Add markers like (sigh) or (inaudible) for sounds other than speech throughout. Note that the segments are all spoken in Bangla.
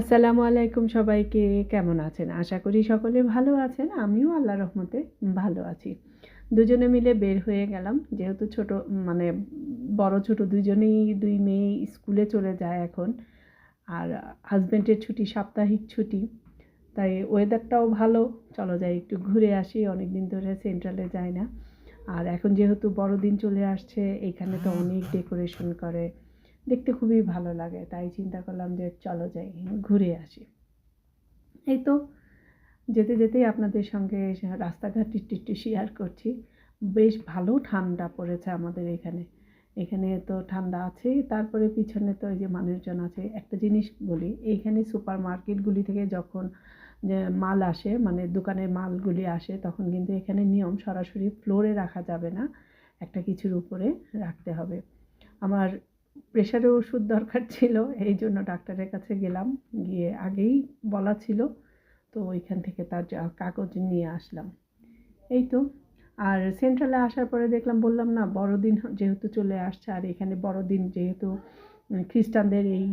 আসসালামু আলাইকুম সবাইকে, কেমন আছেন? আশা করি সকলে ভালো আছেন, আমিও আল্লাহ রহমতে ভালো আছি। দুজনে মিলে বের হয়ে গেলাম, যেহেতু ছোট মানে বড় ছোট দুজনেই, দুই মেয়ে স্কুলে চলে যায় এখন। আর হাজব্যান্ডের ছুটি, সাপ্তাহিক ছুটি, তাই ওয়েদারটাও ভালো। চলো যাই, একটু ঘুরে আসি অনেক দিন ধরে সেন্ট্রালে যাই না। আর এখন যেহেতু বড়দিন চলে আসছে, এখানে তো অনেক ডেকোরেশন করে। দেখতে খুবই ভালো লাগে, তাই চিন্তা করলাম যে চলো যাই, ঘুরে আসি। এই তো যেতে যেতেই আপনাদের সঙ্গে রাস্তাঘাট একটু শেয়ার করছি। বেশ ভালো ঠান্ডা পড়েছে আমাদের এখানে। এখানে তো ঠান্ডা আছেই তারপরে পিছনে তো এই যে মানুষজন আছে, একটা জিনিস বলি, এইখানে সুপার মার্কেটগুলি থেকে যখন মাল আসে মানে দোকানের মালগুলি আসে, তখন কিন্তু এখানে নিয়ম সরাসরি ফ্লোরে রাখা যাবে না, একটা কিছুর উপরে রাখতে হবে। আমার প্রেশারের ওষুধ দরকার ছিল, এই জন্য ডাক্তারের কাছে গেলাম। গিয়ে আগেই বলা ছিল, তো ওইখান থেকে তার কাগজ নিয়ে আসলাম। এই তো। আর সেন্ট্রালে আসার পরে দেখলাম, বললাম, না, বড়দিন যেহেতু চলে আসছে, আর এখানে বড়দিন যেহেতু খ্রিস্টানদের এই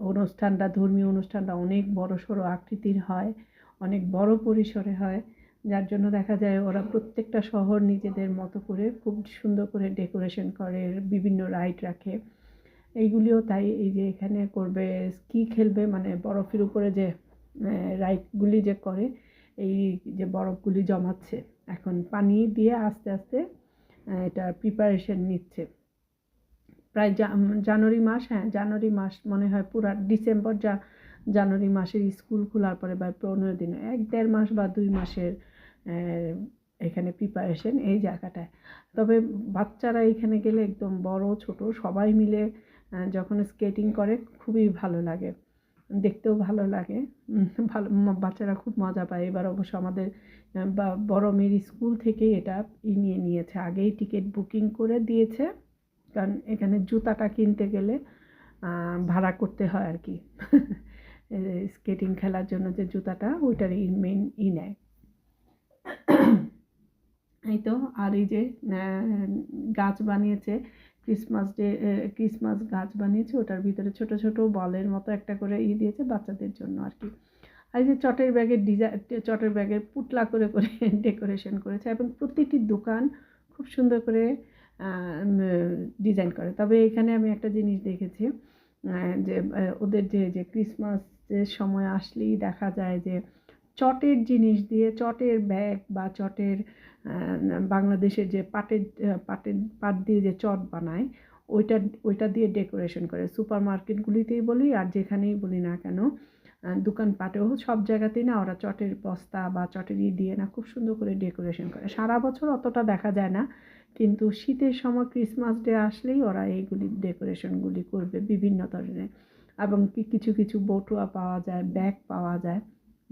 অনুষ্ঠানটা, ধর্মীয় অনুষ্ঠানটা অনেক বড় সড়ো আকৃতির হয়, অনেক বড় পরিসরে হয়। যার জন্য দেখা যায় ওরা প্রত্যেকটা শহর নিজেদের মতো করে খুব সুন্দর করে ডেকোরেশন করে, বিভিন্ন রাইড রাখে। এইগুলিও তাই, এই যে এখানে করবে, স্কি খেলবে মানে বরফের উপরে যে রাইডগুলি যে করে, এই যে বরফগুলি জমাচ্ছে। এখন পানি দিয়ে আস্তে আস্তে এটা প্রিপারেশন নিচ্ছে। প্রায় জানুয়ারি মাস হ্যাঁ জানুয়ারি মাস মনে হয় পুরা ডিসেম্বর যা জানুয়ারি মাসের স্কুল খোলার পরে বা পনেরো দিন, এক দেড় মাস বা দুই মাসের এখানে প্রিপারেশন এই জায়গাটায়। তবে বাচ্চারা এখানে গেলে একদম বড়, ছোট, সবাই মিলে যখন স্কেটিং করে, খুবই ভালো লাগে। দেখতেও ভালো লাগে। ভালো বাচ্চারা খুব মজা পায়। এবার অবশ্য আমাদের বা, বড় মেয়ের স্কুল থেকেই এটা ই নিয়ে নিয়েছে। আগেই টিকিট বুকিং করে দিয়েছে। কারণ এখানে জুতাটা কিনতে গেলে ভাড়া করতে হয় আর কি। (laughs) স্কেটিং খেলার জন্য যে জুতাটা ওইটার মেন ই নেয়। (clears throat) এই তো, আর এই যে গাছ বানিয়েছে। ক্রিসমাস ডে ক্রিসমাস গাছ বানিয়েছে, ওটার ভিতরে ছোট ছোট বলের মতো একটা করে ই দিয়েছে বাচ্চাদের জন্য আর কি। আর যে চটের ব্যাগের ডিজাইন চটের ব্যাগের পুটলা করে করে (laughs) ডেকোরেশন করেছে এবং প্রতিটি দোকান খুব সুন্দর করে ডিজাইন করে। তবে এখানে আমি একটা জিনিস দেখেছি যে ওদের যে যে ক্রিসমাসের সময় আসলেই দেখা যায় যে চটের জিনিস দিয়ে, চটের ব্যাগ বা চটের বাংলাদেশের যে পাটের পাটের পাট দিয়ে যে চট বানায়, ওইটা ওইটা দিয়ে ডেকোরেশন করে। সুপার মার্কেটগুলিতেই বলি আর যেখানেই বলি না কেন দোকানপাটেও সব জায়গাতেই না ওরা চটের বস্তা বা চটের ই দিয়ে না খুব সুন্দর করে ডেকোরেশন করে। সারা বছর অতটা দেখা যায় না, কিন্তু শীতের সময় ক্রিসমাস ডে আসলেই ওরা এইগুলি ডেকোরেশনগুলি করবে বিভিন্ন ধরনের। এবং কিছু কিছু বটুয়া পাওয়া যায়, ব্যাগ পাওয়া যায়।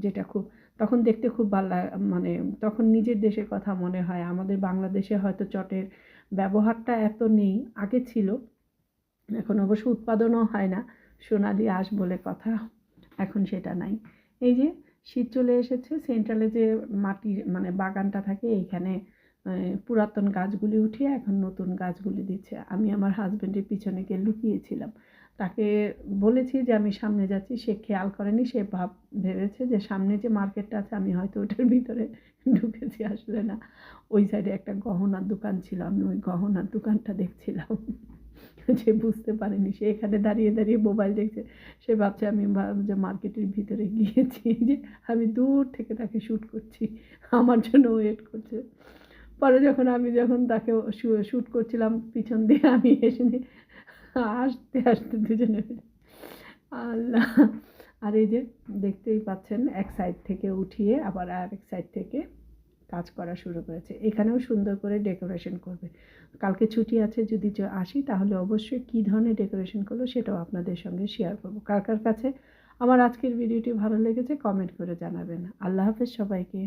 যেটা খুব, তখন দেখতে খুব ভালো মানে তখন নিজের দেশের কথা মনে হয়। আমাদের বাংলাদেশে হয়তো চটের ব্যবহারটা এত নেই, আগে ছিল। এখন অবশ্য উৎপাদনও হয় না। সোনালি আস বলে কথা, এখন সেটা নাই। এই যে শীত চলে এসেছে, সেন্ট্রালে যে মাটির মানে বাগানটা থাকে, এইখানে পুরাতন গাছগুলি উঠিয়ে এখন নতুন গাছগুলি দিচ্ছে। আমি আমার হাজব্যান্ডের পিছনে গিয়ে লুকিয়েছিলাম। তাকে বলেছি যে আমি সামনে যাচ্ছি, সে খেয়াল করেনি, সে ভাব, ভেবেছে যে সামনে যে মার্কেটটা আছে, আমি হয়তো ওটার ভিতরে (laughs) ঢুকেছি আসলে না। ওই সাইডে একটা গহনার দোকান ছিল, আমি ওই গহনার দোকানটা দেখছিলাম। (laughs) সে বুঝতে পারেনি, সে এখানে দাঁড়িয়ে দাঁড়িয়ে মোবাইল দেখছে। সে ভাবছে আমি যে মার্কেটের ভিতরে গিয়েছি, যে আমি দূর থেকে তাকে শ্যুট করছি, আমার জন্য ওয়েট করছে। পরে যখন আমি যখন তাকে শ্যুট করছিলাম, পিছন দিয়ে আমি এসে আসতে আসতে দুজনে আল্লাহ। আর এই যে দেখতেই পাচ্ছেন, এক সাইড থেকে উঠিয়ে আবার আর এক সাইড থেকে কাজ করা শুরু করেছে। এখানেও সুন্দর করে ডেকোরেশন করবে। কালকে ছুটি আছে, যদি আসি, তাহলে অবশ্যই কী ধরনের ডেকোরেশন করল সেটাও আপনাদের সঙ্গে শেয়ার করব। কার কার কাছে? আমার আজকের ভিডিওটি ভালো লেগেছে কমেন্ট করে জানাবেন। আল্লাহ হাফেজ সবাইকে।